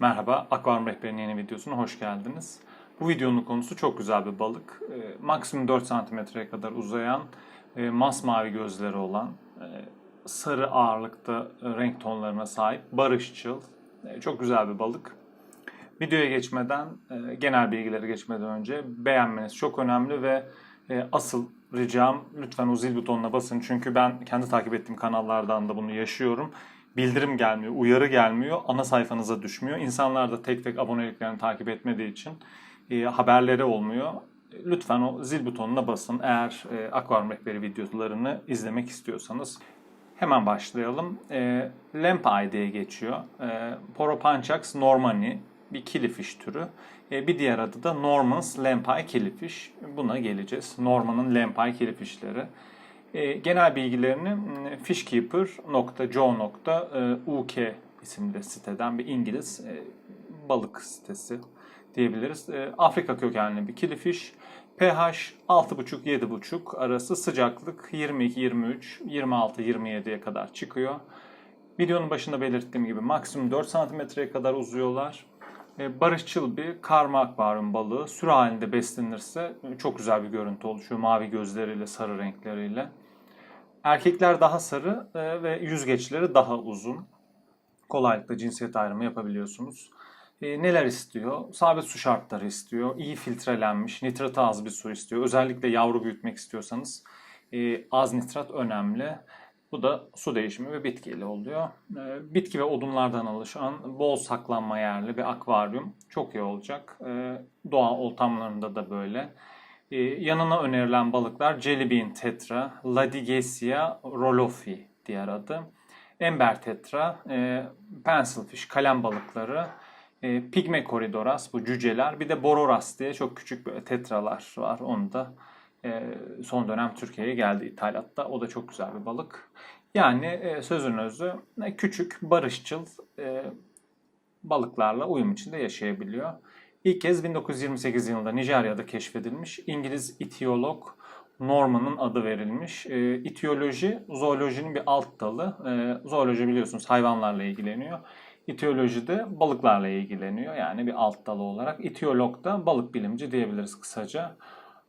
Merhaba, Akvaryum Rehberi'nin yeni videosuna hoş geldiniz. Bu videonun konusu çok güzel bir balık. E, maksimum 4 santimetreye kadar uzayan, e, masmavi gözleri olan, e, sarı ağırlıkta e, renk tonlarına sahip, barışçıl, e, çok güzel bir balık. Videoya geçmeden, e, genel bilgileri geçmeden önce beğenmeniz çok önemli ve e, asıl ricam lütfen o zil butonuna basın. Çünkü ben kendi takip ettiğim kanallardan da bunu yaşıyorum. Bildirim gelmiyor, uyarı gelmiyor, ana sayfanıza düşmüyor. İnsanlar da tek tek aboneliklerini takip etmediği için e, haberleri olmuyor. Lütfen o zil butonuna basın eğer e, akvaryum rehberi videolarını izlemek istiyorsanız. Hemen başlayalım. E, Lampai diye geçiyor. E, Poropanchax normani bir killifish türü. E, bir diğer adı da Norman's Lampai killifish. Buna geleceğiz. Norman'ın Lampai killifishleri. E, genel bilgilerini fishkeeper.jo.uk isimli siteden bir İngiliz e, balık sitesi diyebiliriz. E, Afrika kökenli bir killifish. pH 6,5-7,5 arası sıcaklık 22-23, 26-27'ye kadar çıkıyor. Videonun başında belirttiğim gibi maksimum 4 santimetreye kadar uzuyorlar. E, Barışçıl bir karma akvaryum balığı. Sürü halinde beslenirse e, çok güzel bir görüntü oluşuyor. Mavi gözleriyle, sarı renkleriyle. Erkekler daha sarı e, ve yüzgeçleri daha uzun. Kolaylıkla cinsiyet ayrımı yapabiliyorsunuz. E, neler istiyor? Sabit su şartları istiyor. İyi filtrelenmiş, nitratı az bir su istiyor. Özellikle yavru büyütmek istiyorsanız e, az nitrat önemli. Bu da su değişimi ve bitkiyle oluyor. E, bitki ve odunlardan oluşan bol saklanma yerli bir akvaryum çok iyi olacak. E, doğa ortamlarında da böyle. E, yanına önerilen balıklar Jelly Bean Tetra, Ladigesia rolofi diğer adı. Ember Tetra, e, Pencilfish, kalem balıkları, e, Pigme Corridoras, bu cüceler. Bir de Bororas diye çok küçük tetralar var. Onu da son dönem Türkiye'ye geldi ithalatta. O da çok güzel bir balık. Yani e, sözün özü e, küçük, barışçıl e, balıklarla uyum içinde yaşayabiliyor. İlk kez 1928 yılında Nijerya'da keşfedilmiş İngiliz itiyolog Norman'ın adı verilmiş. E, itiyoloji zoolojinin bir alt dalı. E, zooloji biliyorsunuz hayvanlarla ilgileniyor. İtiyoloji de balıklarla ilgileniyor. Yani bir alt dalı olarak. İtiyolog da balık bilimci diyebiliriz kısaca.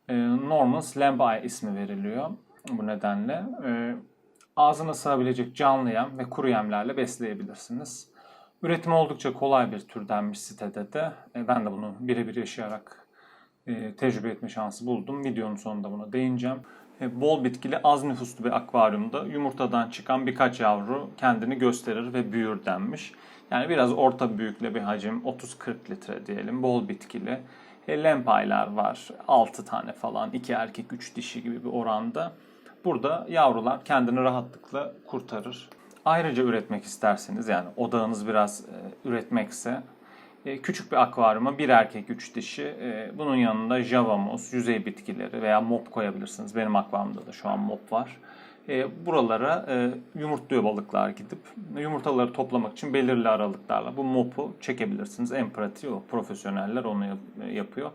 E, Norman Slamby ismi veriliyor bu nedenle. E, ağzına sığabilecek canlı yem ve kuru yemlerle besleyebilirsiniz. Üretimi oldukça kolay bir türdenmiş sitede de. E, ben de bunu birebir yaşayarak e, tecrübe etme şansı buldum. Videonun sonunda buna değineceğim. E, bol bitkili az nüfuslu bir akvaryumda yumurtadan çıkan birkaç yavru kendini gösterir ve büyür denmiş. Yani biraz orta büyüklü bir hacim 30-40 litre diyelim bol bitkili. E, lempaylar var 6 tane falan 2 erkek 3 dişi gibi bir oranda. Burada yavrular kendini rahatlıkla kurtarır. Ayrıca üretmek isterseniz yani odağınız biraz e, üretmekse e, küçük bir akvaryuma bir erkek üç dişi e, bunun yanında javamos, yüzey bitkileri veya mop koyabilirsiniz. Benim akvaryumda da şu an mop var. E, buralara e, yumurtluyor balıklar gidip yumurtaları toplamak için belirli aralıklarla bu mopu çekebilirsiniz. En pratiği o. Profesyoneller onu yap- yapıyor.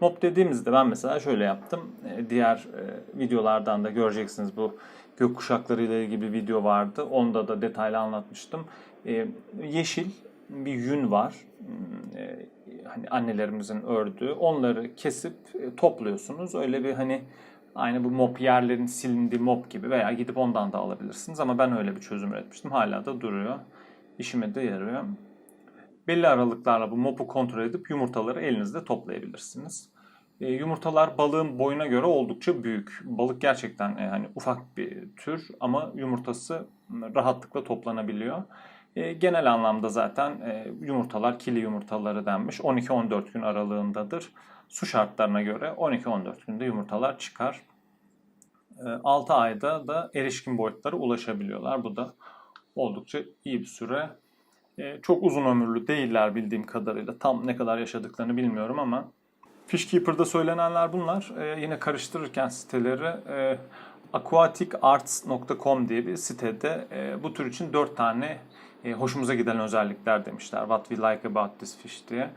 Mop dediğimizde ben mesela şöyle yaptım. E, Diğer e, videolardan da göreceksiniz bu gökkuşakları ile ilgili bir video vardı. Onda da detaylı anlatmıştım. E, Yeşil bir yün var. E, Hani annelerimizin ördüğü. Onları kesip e, topluyorsunuz. Öyle bir hani aynı bu mop yerlerin silindiği mop gibi veya gidip ondan da alabilirsiniz. Ama ben öyle bir çözüm üretmiştim. Hala da duruyor. İşime de yarıyor belli aralıklarla bu mopu kontrol edip yumurtaları elinizde toplayabilirsiniz. E, yumurtalar balığın boyuna göre oldukça büyük. Balık gerçekten e, hani ufak bir tür ama yumurtası rahatlıkla toplanabiliyor. E, genel anlamda zaten e, yumurtalar kili yumurtaları denmiş. 12-14 gün aralığındadır. Su şartlarına göre 12-14 günde yumurtalar çıkar. E, 6 ayda da erişkin boyutlara ulaşabiliyorlar. Bu da oldukça iyi bir süre. E, çok uzun ömürlü değiller bildiğim kadarıyla. Tam ne kadar yaşadıklarını bilmiyorum ama Fishkeeper'da söylenenler bunlar. E, yine karıştırırken siteleri e, aquaticarts.com diye bir sitede e, bu tür için 4 tane e, hoşumuza giden özellikler demişler. What we like about this fish diye.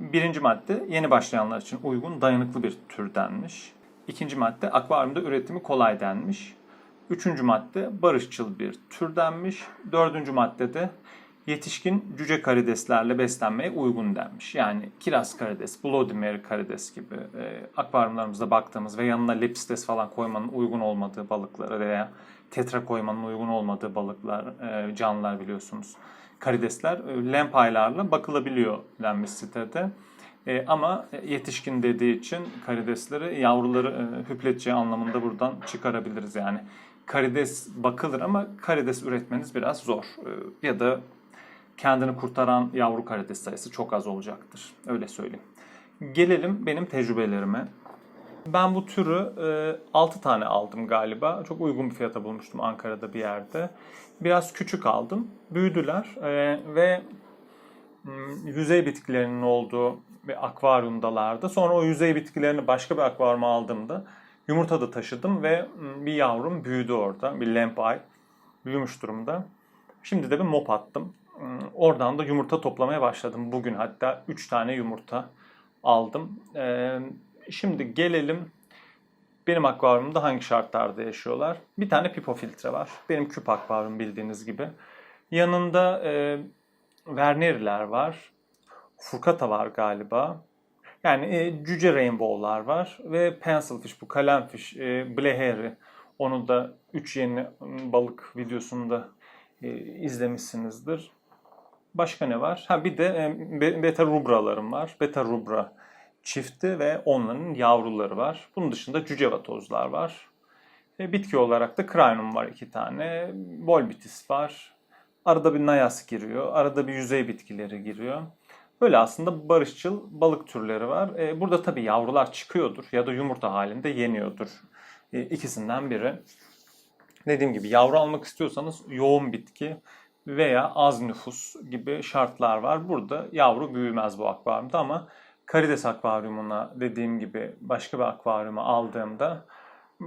Birinci madde yeni başlayanlar için uygun dayanıklı bir tür denmiş. İkinci madde akvaryumda üretimi kolay denmiş. Üçüncü madde barışçıl bir tür denmiş. Dördüncü maddede yetişkin cüce karideslerle beslenmeye uygun denmiş. Yani kiraz karides, Bloody Mary karides gibi e, akvaryumlarımızda baktığımız ve yanına lepistes falan koymanın uygun olmadığı balıklara veya tetra koymanın uygun olmadığı balıklar, e, canlılar biliyorsunuz. Karidesler e, lempaylarla bakılabiliyor denmiş sitede. E, ama yetişkin dediği için karidesleri yavruları e, hüpleteceği anlamında buradan çıkarabiliriz yani. Karides bakılır ama karides üretmeniz biraz zor. E, ya da kendini kurtaran yavru karides sayısı çok az olacaktır. Öyle söyleyeyim. Gelelim benim tecrübelerime. Ben bu türü e, 6 tane aldım galiba. Çok uygun bir fiyata bulmuştum Ankara'da bir yerde. Biraz küçük aldım. Büyüdüler e, ve m, yüzey bitkilerinin olduğu bir akvaryumdalardı. Sonra o yüzey bitkilerini başka bir akvaryuma aldığımda yumurta da taşıdım ve bir yavrum büyüdü orada. Bir lamp eye büyümüş durumda. Şimdi de bir mop attım. Oradan da yumurta toplamaya başladım. Bugün hatta 3 tane yumurta aldım. Şimdi gelelim benim akvaryumumda hangi şartlarda yaşıyorlar. Bir tane pipo filtre var. Benim küp akvaryum bildiğiniz gibi. Yanında e, Verneriler var. Furkata var galiba. Yani e, cüce rainbow'lar var ve pencilfish bu kalemfish, e, bleheri. Onu da 3 yeni balık videosunda e, izlemişsinizdir. Başka ne var? Ha bir de e, be- beta rubralarım var. Beta rubra çifti ve onların yavruları var. Bunun dışında cücevatozlar var. E, bitki olarak da crinum var iki tane. Bolbitis var. Arada bir nayas giriyor. Arada bir yüzey bitkileri giriyor. Böyle aslında barışçıl balık türleri var. E, burada tabii yavrular çıkıyordur ya da yumurta halinde yeniyordur. E, ikisinden biri. Dediğim gibi yavru almak istiyorsanız yoğun bitki veya az nüfus gibi şartlar var. Burada yavru büyümez bu akvaryumda ama karides akvaryumuna dediğim gibi başka bir akvaryuma aldığımda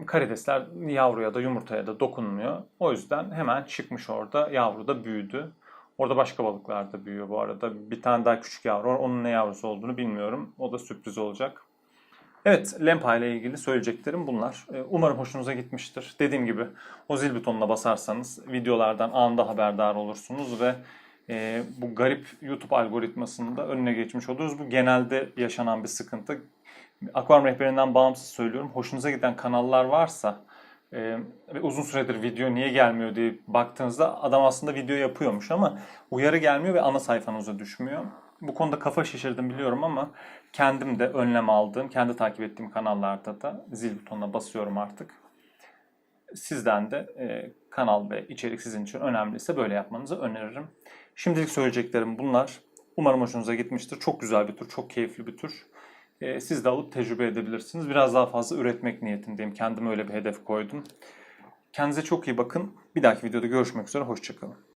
karidesler yavruya da yumurtaya da dokunmuyor. O yüzden hemen çıkmış orada. Yavru da büyüdü. Orada başka balıklar da büyüyor bu arada. Bir tane daha küçük yavru var. Onun ne yavrusu olduğunu bilmiyorum. O da sürpriz olacak. Evet, Lempa ile ilgili söyleyeceklerim bunlar. Ee, Umarım hoşunuza gitmiştir. Dediğim gibi o zil butonuna basarsanız videolardan anında haberdar olursunuz ve e, bu garip YouTube algoritmasında önüne geçmiş oluruz. Bu genelde yaşanan bir sıkıntı. Akvaryum rehberinden bağımsız söylüyorum. Hoşunuza giden kanallar varsa e, uzun süredir video niye gelmiyor diye baktığınızda adam aslında video yapıyormuş ama uyarı gelmiyor ve ana sayfanıza düşmüyor. Bu konuda kafa şişirdim biliyorum ama kendim de önlem aldığım, kendi takip ettiğim kanallarda da zil butonuna basıyorum artık. Sizden de e, kanal ve içerik sizin için önemliyse böyle yapmanızı öneririm. Şimdilik söyleyeceklerim bunlar. Umarım hoşunuza gitmiştir. Çok güzel bir tür, çok keyifli bir tür. E, siz de alıp tecrübe edebilirsiniz. Biraz daha fazla üretmek niyetindeyim. Kendime öyle bir hedef koydum. Kendinize çok iyi bakın. Bir dahaki videoda görüşmek üzere. Hoşçakalın.